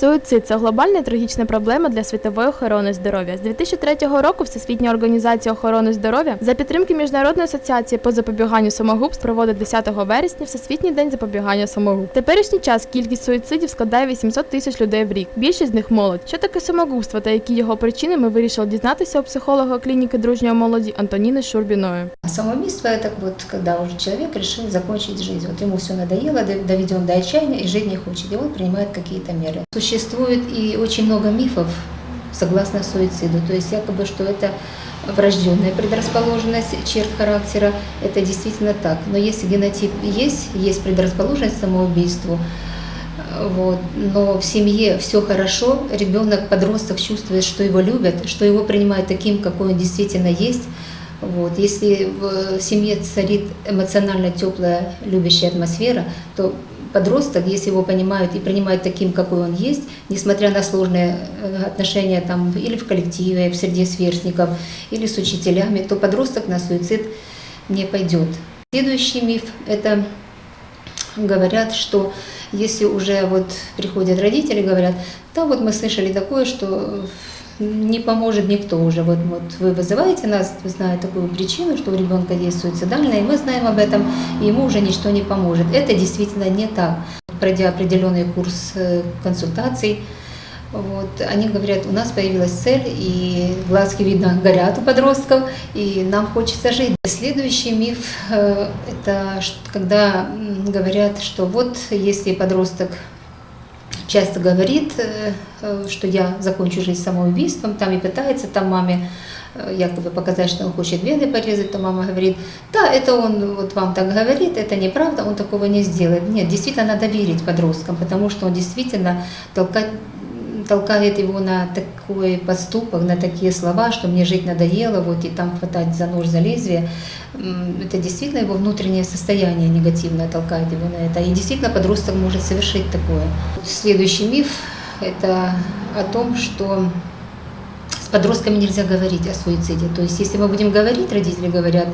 Суїцид це глобальна трагічна проблема для світової охорони здоров'я. З 2003 року Всесвітня організація охорони здоров'я за підтримки Міжнародної асоціації по запобіганню самогубств проводить 10 вересня Всесвітній день запобігання самогубств. Теперішній час кількість суїцидів складає 800 тисяч людей в рік. Більшість з них молодь. Що таке самогубство та які його причини, ми вирішили дізнатися у психолога клініки дружньої молоді Антоніни Шурбіної. Самоубийство это вот когда уже человек решил закончить жизнь. Вот ему все надоело, дов- доведен до отчаяния и жить не хочет. И он принимает какие-то меры. Существует и очень много мифов согласно суициду. То есть якобы, что это врожденная предрасположенность черт характера. Это действительно так. Но если генотип есть, есть предрасположенность к самоубийству, вот. Но в семье все хорошо, ребенок, подросток чувствует, что его любят, что его принимают таким, какой он действительно есть. Вот. Если в семье царит эмоционально теплая, любящая атмосфера, то подросток, если его понимают и принимают таким, какой он есть, несмотря на сложные э, отношения там, или в коллективе, в среде сверстников, или с учителями, то подросток на суицид не пойдет. Следующий миф – это говорят, что если уже вот приходят родители, говорят, да, вот мы слышали такое, что не поможет никто уже. Вот, вот вы вызываете нас, зная такую причину, что у ребенка есть суицидальная, и мы знаем об этом, и ему уже ничто не поможет. Это действительно не так. Пройдя определенный курс э, консультаций, вот, они говорят, у нас появилась цель, и глазки, видно, горят у подростков, и нам хочется жить. Следующий миф э, – это когда говорят, что вот если подросток часто говорит, э, э, что я закончу жизнь самоубийством, там и пытается там маме э, якобы показать, что он хочет вены порезать, то мама говорит, да, это он вот вам так говорит, это неправда, он такого не сделает. Нет, действительно надо верить подросткам, потому что он действительно толкает толкает его на такой поступок, на такие слова, что мне жить надоело, вот и там хватать за нож, за лезвие. Это действительно его внутреннее состояние негативное толкает его на это. И действительно подросток может совершить такое. Следующий миф – это о том, что с подростками нельзя говорить о суициде. То есть, если мы будем говорить, родители говорят,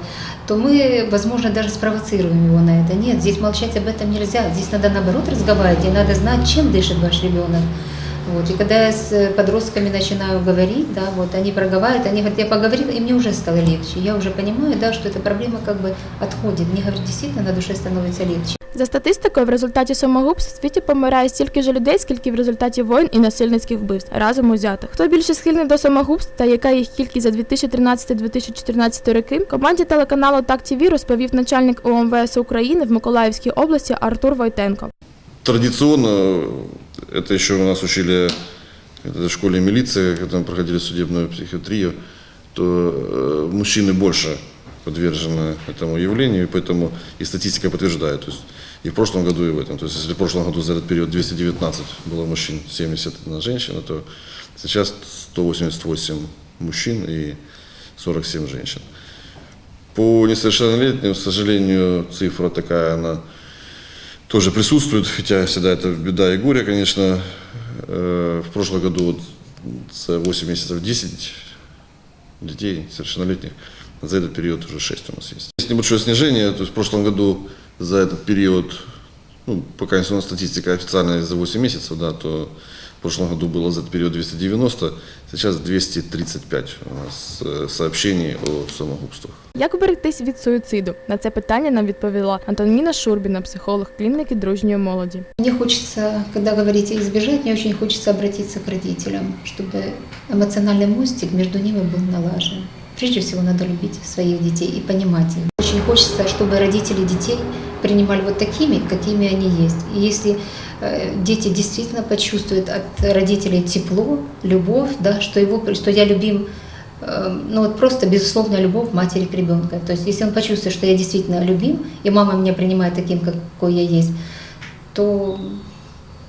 то мы, возможно, даже спровоцируем его на это. Нет, здесь молчать об этом нельзя. Здесь надо, наоборот, разговаривать, и надо знать, чем дышит ваш ребенок. Вот. И когда я с подростками начинаю говорить, да, вот они проговаривают, они говорят, я поговорила, и мне уже стало легче. Я уже понимаю, да, что эта проблема как бы отходит. Мне, говорят, действительно на душе становится легче. За статистикою, в результаті самогубств в світі помирає стільки ж людей, скільки в результаті воїн і насильницьких вбивств разом узятих. Хто більше схильний до самогубств та яка їх кількість за 2013-2014 роки? Команді телеканалу Так ТВ розповів начальник ОМВС України в Миколаївській області Артур Войтенко. Традиционно, это еще у нас учили в школе милиции, когда мы проходили судебную психиатрию, то э, мужчины больше подвержены этому явлению, поэтому и статистика подтверждает. То есть и в прошлом году, и в этом. То есть если в прошлом году за этот период 219 было мужчин, 71 женщина, то сейчас 188 мужчин и 47 женщин. По несовершеннолетним, к сожалению, цифра такая, она тоже присутствует, хотя всегда это беда и горе, конечно. Э, В прошлом году вот за 8 месяцев 10 детей совершеннолетних, за этот период уже 6 у нас есть. Есть небольшое снижение, то есть в прошлом году за этот период, ну, пока не статистика официальная за 8 месяцев, да, то прошлом году было за этот период 290, сейчас 235 у нас э, сообщений о самогубствах. Як берегтись від суїциду? На це питання нам відповіла Антоніна Шурбіна, психолог клініки дружньої молоді. Мне хочется, когда говорите избежать, мне очень хочется обратиться к родителям, чтобы эмоциональный мостик между ними был налажен. Прежде всего надо любить своих детей и понимать их. Очень хочется, чтобы родители детей принимали вот такими, какими они есть. И если э, дети действительно почувствуют от родителей тепло, любовь, да, что, его, что я любим, э, ну вот просто безусловная любовь матери к ребенку. То есть если он почувствует, что я действительно любим, и мама меня принимает таким, какой я есть, то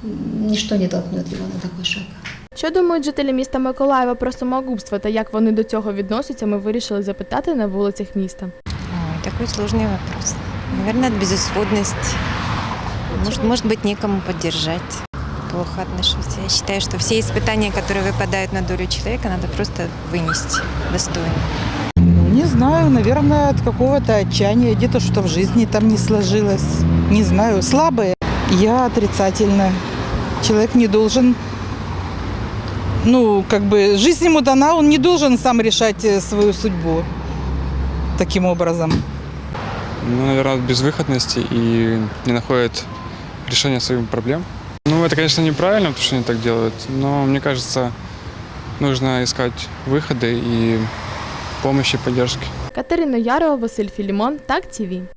ничто не толкнет его на такой шаг. Що думають жителі міста Миколаєва про самогубство та як вони до цього відносяться, ми вирішили запитати на вулицях міста. Ой, такой сложный вопрос. Наверное, безысходность. Может, может быть, некому поддержать. Плохо отношусь. Я считаю, что все испытания, которые выпадают на долю человека, надо просто вынести достойно. Не знаю, наверное, от какого-то отчаяния, где-то что в жизни там не сложилось. Не знаю, слабые. Я отрицательно. Человек не должен ну, как бы, жизнь ему дана, он не должен сам решать э, свою судьбу таким образом. ну, наверное, от безвыходности и не находят решения своих проблем. Ну, это, конечно, неправильно, потому что они так делают, но мне кажется, нужно искать выходы и помощи, поддержки. Катерина Ярова, Василь Філімон, Так ТІВІ.